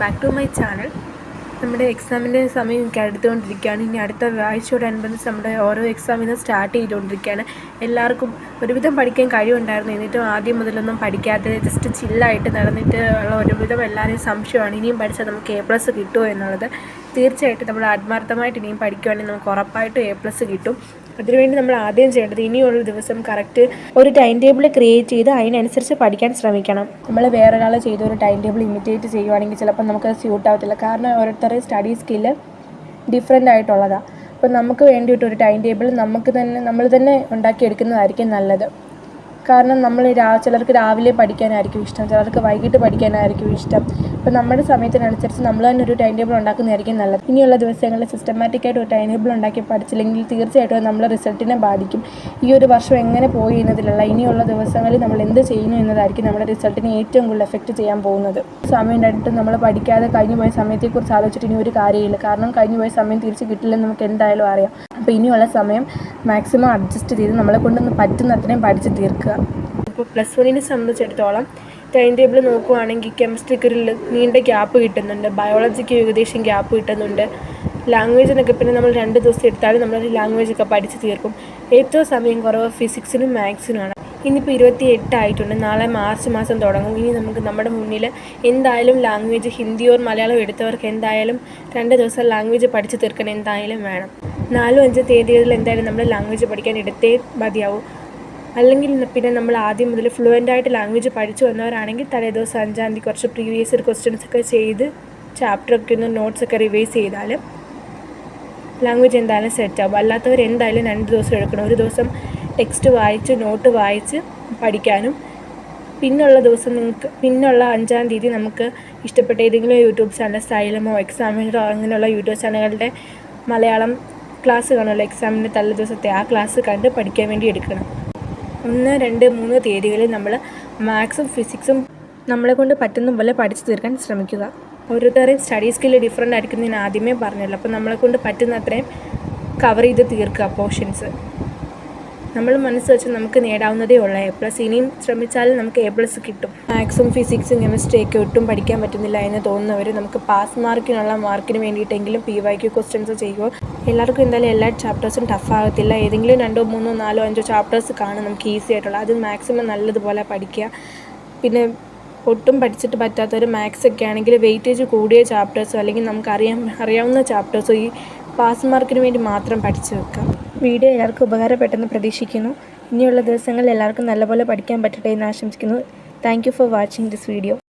Back to my channel. നമ്മുടെ എക്സാമിന്റെ സമയം എനിക്ക് അടുത്തുകൊണ്ടിരിക്കുകയാണ്. ഇനി അടുത്ത ആഴ്ചയോടനുബന്ധിച്ച് നമ്മുടെ ഓരോ എക്സാം ഇന്ന് സ്റ്റാർട്ട് ചെയ്തുകൊണ്ടിരിക്കുകയാണ്. എല്ലാവർക്കും ഒരുവിധം പഠിക്കാൻ കഴിവുണ്ടായിരുന്നു. എന്നിട്ടും ആദ്യം മുതലൊന്നും പഠിക്കാതെ ജസ്റ്റ് ചില്ലായിട്ട് നടന്നിട്ട് ഉള്ള ഒരുവിധം എല്ലാവരെയും സംശയമാണ്. ഇനിയും പഠിച്ചാൽ നമുക്ക് എ പ്ലസ് കിട്ടുമോ എന്നുള്ളത്. തീർച്ചയായിട്ടും നമ്മൾ ആത്മാർത്ഥമായിട്ട് ഇനിയും പഠിക്കുകയാണെങ്കിൽ നമുക്ക് ഉറപ്പായിട്ടും എ പ്ലസ് കിട്ടും. അതിനുവേണ്ടി നമ്മൾ ആദ്യം ചെയ്യേണ്ടത് ഇനിയുള്ള ദിവസം കറക്റ്റ് ഒരു ടൈം ടേബിൾ ക്രിയേറ്റ് ചെയ്ത് അതിനനുസരിച്ച് പഠിക്കാൻ ശ്രമിക്കണം. നമ്മൾ വേറൊരാൾ ചെയ്ത ഒരു ടൈം ടേബിൾ ഇമിറ്റേറ്റ് ചെയ്യുവാണെങ്കിൽ ചിലപ്പോൾ നമുക്ക് സ്യൂട്ട് ആവത്തില്ല. കാരണം ഓരോരുത്തരുടെ സ്റ്റഡി സ്കില്ല് ഡിഫറെന്റ് ആയിട്ടുള്ളതാണ് അപ്പോൾ നമുക്ക് വേണ്ടിയിട്ട് ഒരു ടൈം ടേബിൾ നമുക്ക് തന്നെ നമ്മൾ തന്നെ ഉണ്ടാക്കിയെടുക്കുന്നതായിരിക്കും നല്ലത്. കാരണം നമ്മൾ രാ ചിലർക്ക് രാവിലെ പഠിക്കാനായിരിക്കും ഇഷ്ടം ചിലർക്ക് വൈകിട്ട് പഠിക്കാനായിരിക്കും ഇഷ്ടം. അപ്പോൾ നമ്മുടെ സമയത്തിനനുസരിച്ച് നമ്മൾ തന്നെ ഒരു ടൈം ടേബിൾ ഉണ്ടാക്കുന്നതായിരിക്കും നല്ലത്. ഇനിയുള്ള ദിവസങ്ങളിൽ സിസ്റ്റമാറ്റിക്കായിട്ട് ഒരു ടൈം ടേബിൾ ഉണ്ടാക്കി പഠിച്ചില്ലെങ്കിൽ തീർച്ചയായിട്ടും നമ്മൾ റിസൾട്ടിനെ ബാധിക്കും. ഈ ഒരു വർഷം എങ്ങനെ പോയി എന്നതിലല്ല ഇനിയുള്ള ദിവസങ്ങളിൽ നമ്മൾ എന്ത് ചെയ്യുന്നു എന്നതായിരിക്കും നമ്മുടെ റിസൾട്ടിനെ ഏറ്റവും കൂടുതൽ എഫക്റ്റ് ചെയ്യാൻ പോകുന്നത്. സമയം ഉണ്ടായിട്ട് നമ്മൾ പഠിക്കാതെ കഴിഞ്ഞു പോയ സമയത്തെക്കുറിച്ച് ആലോചിച്ചിട്ട് ഇനി ഒരു കാര്യമില്ല. കാരണം കഴിഞ്ഞു പോയ സമയം തിരിച്ച് കിട്ടില്ലെന്ന് നമുക്ക് എന്തായാലും അറിയാം. അപ്പോൾ ഇനിയുള്ള സമയം മാക്സിമം അഡ്ജസ്റ്റ് ചെയ്ത് നമ്മളെ കൊണ്ടൊന്ന് പറ്റുന്ന അത്രയും പഠിച്ച് തീർക്കുക. ഇപ്പോൾ പ്ലസ് വണ്ണിനെ സംബന്ധിച്ചിടത്തോളം ടൈം ടേബിൾ നോക്കുവാണെങ്കിൽ കെമിസ്ട്രിക്ക് ഒരു നീണ്ട ഗ്യാപ്പ് കിട്ടുന്നുണ്ട്. ബയോളജിക്ക് ഏകദേശം ഗ്യാപ്പ് കിട്ടുന്നുണ്ട്. ലാംഗ്വേജിനൊക്കെ പിന്നെ നമ്മൾ രണ്ട് ദിവസം എടുത്താലും നമ്മൾ ലാംഗ്വേജൊക്കെ പഠിച്ച് തീർക്കും. ഏറ്റവും സമയം കുറവ് ഫിസിക്സിനും മാത്സിനുമാണ് ഇന്നിപ്പോൾ ഇരുപത്തി എട്ടായിട്ടുണ്ട് നാളെ മാർച്ച് മാസം തുടങ്ങും. ഇനി നമുക്ക് നമ്മുടെ മുന്നിൽ എന്തായാലും ലാംഗ്വേജ് ഹിന്ദിയോ മലയാളം എടുത്തവർക്ക് എന്തായാലും രണ്ട് ദിവസം ലാംഗ്വേജ് പഠിച്ച് തീർക്കാൻ എന്തായാലും വേണം. നാലും അഞ്ച് തീയതികളിൽ എന്തായാലും നമ്മൾ ലാംഗ്വേജ് പഠിക്കാൻ എടുത്തേ മതിയാവും. അല്ലെങ്കിൽ പിന്നെ നമ്മൾ ആദ്യം മുതൽ ഫ്ലുവന്റ് ആയിട്ട് ലാംഗ്വേജ് പഠിച്ചു വന്നവരാണെങ്കിൽ തലേ ദിവസം അഞ്ചാം തീയതി കുറച്ച് പ്രീവിയസ് ക്വസ്റ്റ്യൻസ് ഒക്കെ ചെയ്ത് ചാപ്റ്ററൊക്കെ ഒന്ന് നോട്ട്സ് ഒക്കെ റിവൈസ് ചെയ്താൽ ലാംഗ്വേജ് എന്തായാലും സെറ്റ് ആവും. അല്ലാത്തവർ എന്തായാലും രണ്ട് ദിവസം എടുക്കണം. ഒരു ദിവസം ടെക്സ്റ്റ് വായിച്ച് നോട്ട് വായിച്ച് പഠിക്കാനും. പിന്നുള്ള ദിവസം നിങ്ങൾക്ക് പിന്നുള്ള അഞ്ചാം തീയതി നമുക്ക് ഇഷ്ടപ്പെട്ട ഏതെങ്കിലും യൂട്യൂബ് ചാനൽ സൈലമോ എക്സാമിനോ അങ്ങനെയുള്ള യൂട്യൂബ് ചാനലുകളുടെ മലയാളം ക്ലാസ് കാണുമല്ലോ എക്സാമിന്റെ തലേ ദിവസത്തെ ആ ക്ലാസ് കണ്ട് പഠിക്കാൻ വേണ്ടി എടുക്കണം. ഒന്ന് രണ്ട് മൂന്ന് തീയതികളിൽ നമ്മൾ മാത്സും ഫിസിക്സും നമ്മളെ കൊണ്ട് പറ്റുന്ന പോലെ പഠിച്ചു തീർക്കാൻ ശ്രമിക്കുക. ഓരോരുത്തരെയും സ്റ്റഡി സ്കില്ല് ഡിഫറെന്റ് ആയിരിക്കും ഞാൻ ആദ്യമേ പറഞ്ഞല്ലോ. അപ്പോൾ നമ്മളെ കൊണ്ട് പറ്റുന്ന അത്രയും കവർ ചെയ്ത് തീർക്കുക പോർഷൻസ് നമ്മൾ മനസ്സ് വെച്ച് നമുക്ക് നേടാവുന്നതേ ഉള്ളൂ. എ പ്ലസ് ഇനിയും ശ്രമിച്ചാൽ നമുക്ക് എ പ്ലസ് കിട്ടും. മാത്സും ഫിസിക്സും കെമിസ്ട്രി ഒക്കെ ഒട്ടും പഠിക്കാൻ പറ്റുന്നില്ല എന്ന് തോന്നുന്നവർ നമുക്ക് പാസ് മാർക്കിനുള്ള മാർക്കിന് വേണ്ടിയിട്ടെങ്കിലും പി വൈ ക്വസ്റ്റ്യൻസ് ചെയ്യുമോ എല്ലാവർക്കും എന്തായാലും എല്ലാ ചാപ്റ്റേഴ്സും ടഫ് ആകത്തില്ല. ഏതെങ്കിലും രണ്ടോ മൂന്നോ നാലോ അഞ്ചോ ചാപ്റ്റേഴ്സ് കാണും നമുക്ക് ഈസി ആയിട്ടുള്ള. അത് മാക്സിമം നല്ലതുപോലെ പഠിക്കുക. പിന്നെ ഒട്ടും പഠിച്ചിട്ട് പറ്റാത്തൊരു മാത്സ് ഒക്കെ ആണെങ്കിൽ വെയിറ്റേജ് കൂടിയ ചാപ്റ്റേഴ്സോ അല്ലെങ്കിൽ നമുക്ക് അറിയാൻ അറിയാവുന്ന ചാപ്റ്റേഴ്സോ ഈ പാസ് മാർക്കിന് വേണ്ടി മാത്രം പഠിച്ചു വെക്കാം. വീഡിയോ എല്ലാവർക്കും ഉപകാരപ്പെട്ടെന്ന് പ്രതീക്ഷിക്കുന്നു. ഇനിയുള്ള ദിവസങ്ങളിൽ എല്ലാവർക്കും നല്ലപോലെ പഠിക്കാൻ പറ്റട്ടെ എന്ന് ആശംസിക്കുന്നു. Thank for watching this video